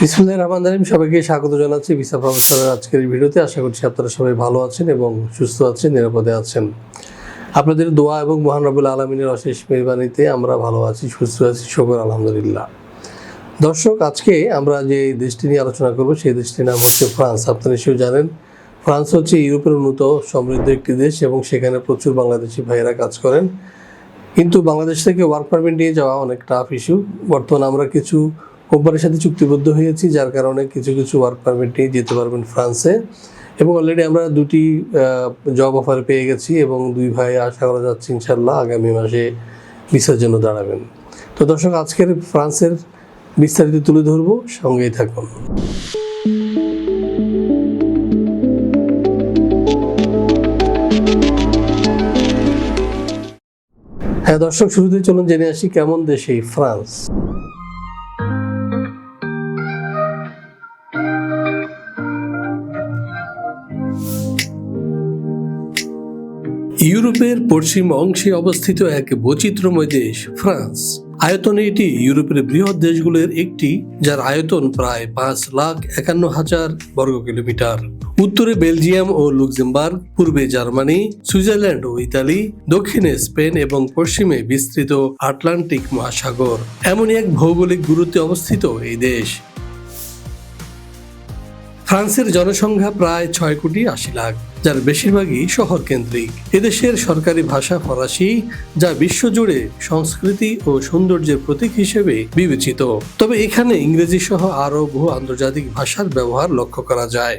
বিসমুল্লাহ রহমান রহিম সবাইকে স্বাগত জানাচ্ছি ভিসা প্রফেসরের আজকের ভিডিওতে। আশা করছি আপনারা সবাই ভালো আছেন এবং সুস্থ আছেন, নিরাপদে আছেন। আপনাদের দোয়া এবং মহান রবুল আলমিনের অশেষ মেহরবানিতে আমরা ভালো আছি, সুস্থ আছি শকর আলহামদুলিল্লাহ। দর্শক, আজকে আমরা যে দেশটি নিয়ে আলোচনা করব, সেই দেশটির নাম হচ্ছে ফ্রান্স। আপনারা নিশ্চয়ই জানেন, ফ্রান্স হচ্ছে ইউরোপের উন্নত সমৃদ্ধ একটি দেশ এবং সেখানে প্রচুর বাংলাদেশি ভাইয়েরা কাজ করেন। কিন্তু বাংলাদেশ থেকে ওয়ার্ক পারমিট নিয়ে যাওয়া অনেক টাফ ইস্যু বর্তমানে আমরা কিছু কোম্পানির সাথে চুক্তিবদ্ধ হয়েছি, যার কারণে কিছু কিছু ওয়ার্ক পারমিট নিয়ে যেতে পারবেন ফ্রান্সে। এবং অলরেডি আমরা দুটি জব অফার পেয়ে গেছি এবং দুই ভাই আশা করা যাচ্ছে ইনশাল্লাহ আগামী মাসে ভিসার জন্য দাঁড়াবেন। তো দর্শক, আজকের ফ্রান্সের বিস্তারিত তুলে ধরবো, সঙ্গেই থাকুন। হ্যাঁ দর্শক শুরুতে চলুন জেনে আসি কেমন দেশ এই ফ্রান্স। ইউরোপের পশ্চিম অংশে অবস্থিত এক বৈচিত্র্যময় দেশ, ফ্রান্স। আয়তনে এটি ইউরোপের বৃহৎ দেশগুলোর একটি, যার আয়তন প্রায় পাঁচ লাখ একান্ন হাজার বর্গ কিলোমিটার। উত্তরে বেলজিয়াম ও লুক্সেমবার্গ, পূর্বে জার্মানি, সুইজারল্যান্ড ও ইতালি, দক্ষিণে স্পেন এবং পশ্চিমে বিস্তৃত আটলান্টিক মহাসাগর। এমনই এক ভৌগোলিক গুরুত্বে অবস্থিত এই দেশ। ফ্রান্সের জনসংখ্যা প্রায় ছয় কোটি আশি লাখ। যার বেশিরভাগই শহর কেন্দ্রিক এদেশের সরকারি ভাষা ফরাসি, যা বিশ্বজুড়ে সংস্কৃতি ও সৌন্দর্যের প্রতীক হিসেবে বিবেচিত। তবে এখানে ইংরেজি সহ আরও বহু আন্তর্জাতিক ভাষার ব্যবহার লক্ষ্য করা যায়।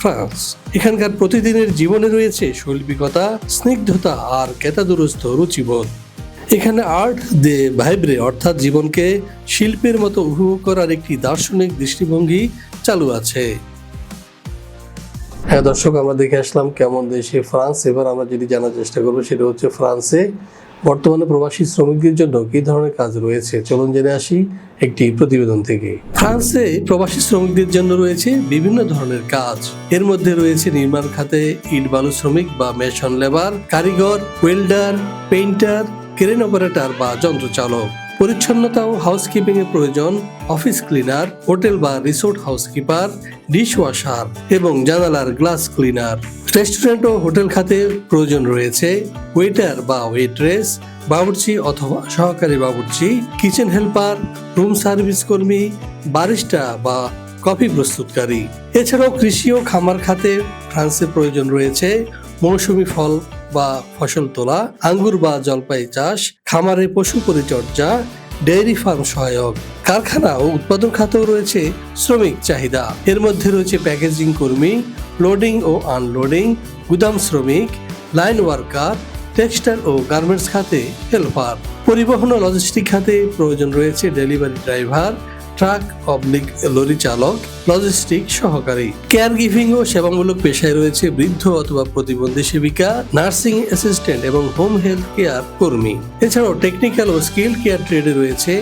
ফ্রান্স। এখানকার প্রতিদিনের জীবনে রয়েছে শৈল্পিকতা, স্নিগ্ধতা আর কেতাদুরস্থ রুচিবোধ। এখানে আর্ট দে ভাইব্রে অর্থাৎ জীবনকে শিল্পের মতো উপভোগ করার একটি দার্শনিক দৃষ্টিভঙ্গি চালু আছে। হ্যাঁ দর্শক, আমরা দেখে আসলাম কেমন দেশে ফ্রান্স। এবার আমরা যেটি জানার চেষ্টা করব সেটা হচ্ছে ফ্রান্সে বর্তমানে প্রবাসী শ্রমিকদের জন্য কি ধরনের কাজ রয়েছে? চলুন জেনে আসি একটি প্রতিবেদন থেকে। ফ্রান্সে প্রবাসী শ্রমিকদের জন্য রয়েছে বিভিন্ন ধরনের কাজ। এর মধ্যে রয়েছে নির্মাণ খাতে ইট বালু শ্রমিক বা মেশন লেবার, কারিগর, ওয়েল্ডার, পেইন্টার, ক্রেন অপারেটর বা যন্ত্রচালক। পরিচ্ছন্নতা ও হাউসকিপিং এর প্রয়োজন অফিস ক্লিনার হোটেল বা রিসোর্ট হাউসকিপার ডিশ ওয়াশার এবং জানালার গ্লাস ক্লিনার রেস্টুরেন্ট ও হোটেল খাতে প্রয়োজন রয়েছে ওয়েটার বা ওয়েট্রেস বাবুর্চি অথবা সহকারী বাবুর্চি কিচেন হেল্পার রুম সার্ভিস কর্মী বারিস্টা বা কফি প্রস্তুতকারী। এছাড়াও কৃষি ও খামার খাতে ফ্রান্সে প্রয়োজন রয়েছে, মৌসুমি ফল বা ফসল তোলা, আঙ্গুর বা জলপাই চাষ, খামারে পশু পরিচর্যা ডেয়ারি ফার্ম সহায়ক, কারখানা ও উৎপাদন খাতেও রয়েছে শ্রমিক চাহিদা। এর মধ্যে রয়েছে প্যাকেজিং কর্মী, লোডিং ও আনলোডিং, গুদাম শ্রমিক, লাইন ওয়ার্কার, টেক্সটাইল ও গার্মেন্টস খাতে হেল্পার। পরিবহন ও লজিস্টিক খাতে প্রয়োজন রয়েছে ডেলিভারি ড্রাইভার ট্রাক অবলিক লরি চালক লজিস্টিক সহকারী। কেয়ার গিভিং ও সেবামূলক পেশায় রয়েছে বৃদ্ধ অথবা প্রতিবন্ধী সেবিকা নার্সিং অ্যাসিস্ট্যান্ট এবং হোম হেলথ কেয়ার কর্মী। এছাড়াও টেকনিক্যাল ও স্কিল কেয়ার ট্রেডে রয়েছে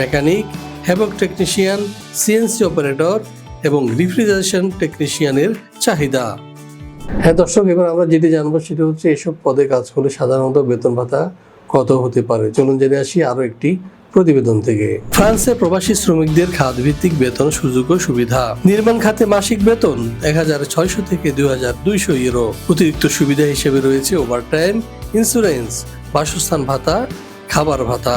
মেকানিক হ্যাবক টেকনিশিয়ান সিএনসি অপারেটর এবং রিফ্রিজারেশন টেকনিশিয়ানের চাহিদা। হ্যাঁ দর্শক, এবার আমরা যেটি জানব সেটা হচ্ছে এসব পদে কাজ করলে সাধারণত বেতন ভাতা কত হতে পারে? চলুন জেনে আসি আরও একটি প্রতিবেদন থেকে। ফ্রান্সে প্রবাসী শ্রমিকদের খাত ভিত্তিক বেতন সুযোগ ও সুবিধা। নির্মাণ খাতে মাসিক বেতন এক হাজার ছয়শো থেকে দুই হাজার দুইশো ইউরো। অতিরিক্ত সুবিধা হিসেবে রয়েছে ওভারটাইম, ইন্স্যুরেন্স, বাসস্থান ভাতা, খাবার ভাতা।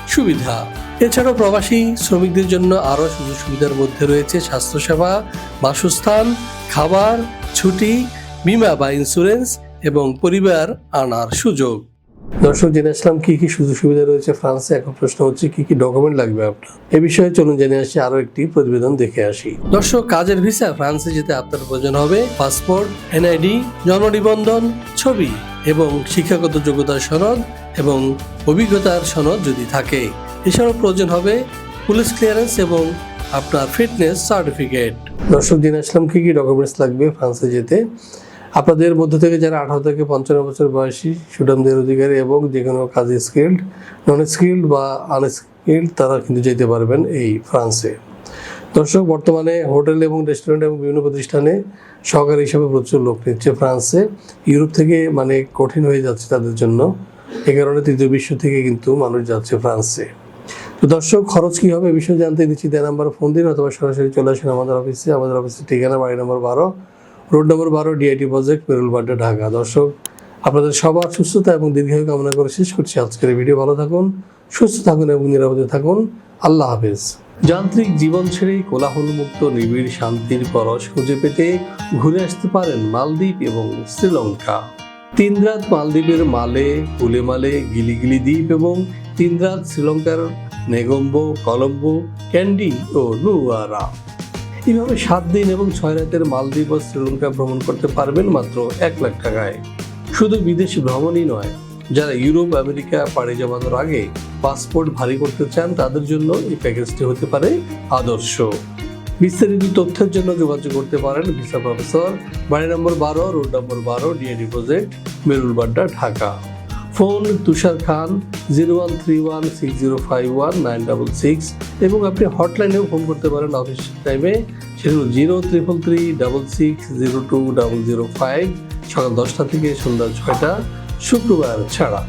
সুবিধা। এছাড়াও প্রবাসী শ্রমিকদের জন্য আরও সুযোগ সুবিধার মধ্যে রয়েছে স্বাস্থ্যসেবা, বাসস্থান, খাবার, ছুটি, বিমা বা ইন্স্যুরেন্স এবং পরিবার আনার সুযোগ। দর্শক, জেনে আসলাম কি কি সুযোগ সুবিধা রয়েছে ফ্রান্সে। এখন প্রশ্ন হচ্ছে, কি কি ডকুমেন্ট লাগবে আপনার? এ বিষয়ে চলুন জেনে আসি আরও একটি প্রতিবেদন দেখে আসি। দর্শক, কাজের ভিসা ফ্রান্সে যেতে আপনার প্রয়োজন হবে পাসপোর্ট, এনআইডি, জন্ম নিবন্ধন, ছবি। এবং শিক্ষাগত যোগ্যতার সনদ এবং অভিজ্ঞতার সনদ যদি থাকে। এছাড়াও প্রয়োজন হবে পুলিশ ক্লিয়ারেন্স এবং আপনার ফিটনেস সার্টিফিকেট দর্শক, দিন আসলাম কি কি ডকুমেন্টস লাগবে ফ্রান্সে যেতে? আপনাদের মধ্য থেকে যারা আঠারো থেকে পঞ্চান্ন বছর বয়সী সুডামদের অধিকারী এবং যে কোনো কাজে স্কিল্ড নন স্কিল্ড বা আনস্কিল্ড তারা কিন্তু যেতে পারবেন এই ফ্রান্সে। দর্শক, বর্তমানে হোটেল এবং রেস্টুরেন্ট এবং বিভিন্ন প্রতিষ্ঠানে সহকারী হিসাবে প্রচুর লোক নিচ্ছে ফ্রান্সে। ইউরোপ থেকে মানে কঠিন হয়ে যাচ্ছে তাদের জন্য। এ কারণে তৃতীয় বিশ্ব থেকে কিন্তু মানুষ যাচ্ছে ফ্রান্সে। তো দর্শক, খরচ কী হবে বিষয়ে জানতে নিচ্ছি দেয় নাম্বার ফোন দিন, অথবা সরাসরি চলে আসেন আমাদের অফিসে। আমাদের অফিসের ঠিকানা বাড়ি নম্বর বারো, রোড নম্বর বারো ডিআইটি প্রজেক্ট মেরুলবাড্ডা, ঢাকা। দর্শক আপনাদের সবার সুস্থতা এবং দীর্ঘায়ু কামনা করে শেষ করছি আজকের ভিডিও। ভালো থাকুন, সুস্থ থাকুন এবং নিরাপদে থাকুন। আল্লাহ হাফেজ। যান্ত্রিক জীবন ছেড়ে কোলাহলমুক্ত, নিবিড়, শান্তির পরশ খুঁজে পেতে ঘুরে আসতে পারেন মালদ্বীপ এবং শ্রীলঙ্কা। তিন রাত মালদ্বীপের মালে উলেমালে গিলিগিলি দ্বীপ এবং তিন রাত শ্রীলঙ্কার নেগম্বো, কলম্বো, ক্যান্ডি ও নুয়ারা এইভাবে সাত দিন এবং ছয় রাতের মালদ্বীপ ও শ্রীলঙ্কা ভ্রমণ করতে পারবেন মাত্র এক লাখ টাকায়। শুধু বিদেশ ভ্রমণই নয়, যারা ইউরোপ, আমেরিকা, পাড়ি জমানোর আগে পাসপোর্ট ভারী করতে চান, তাদের জন্য এই প্যাকেজটি হতে পারে আদর্শ। বিস্তারিত তথ্যের জন্য যোগাযোগ করতে পারেন ভিসা প্রফেসর, বাড়ি নম্বর বারো, রোড নম্বর বারো DAD project Merulbadda Dhaka. Phone Tushar Khan, zero one three one six zero five one nine double six এবং আপনি হটলাইনেও ফোন করতে পারেন অফিস টাইমে সেটা zero triple three double six zero two double zero five. সকাল দশটা থেকে সন্ধ্যা ছয়টা শুক্রবার ছাড়া।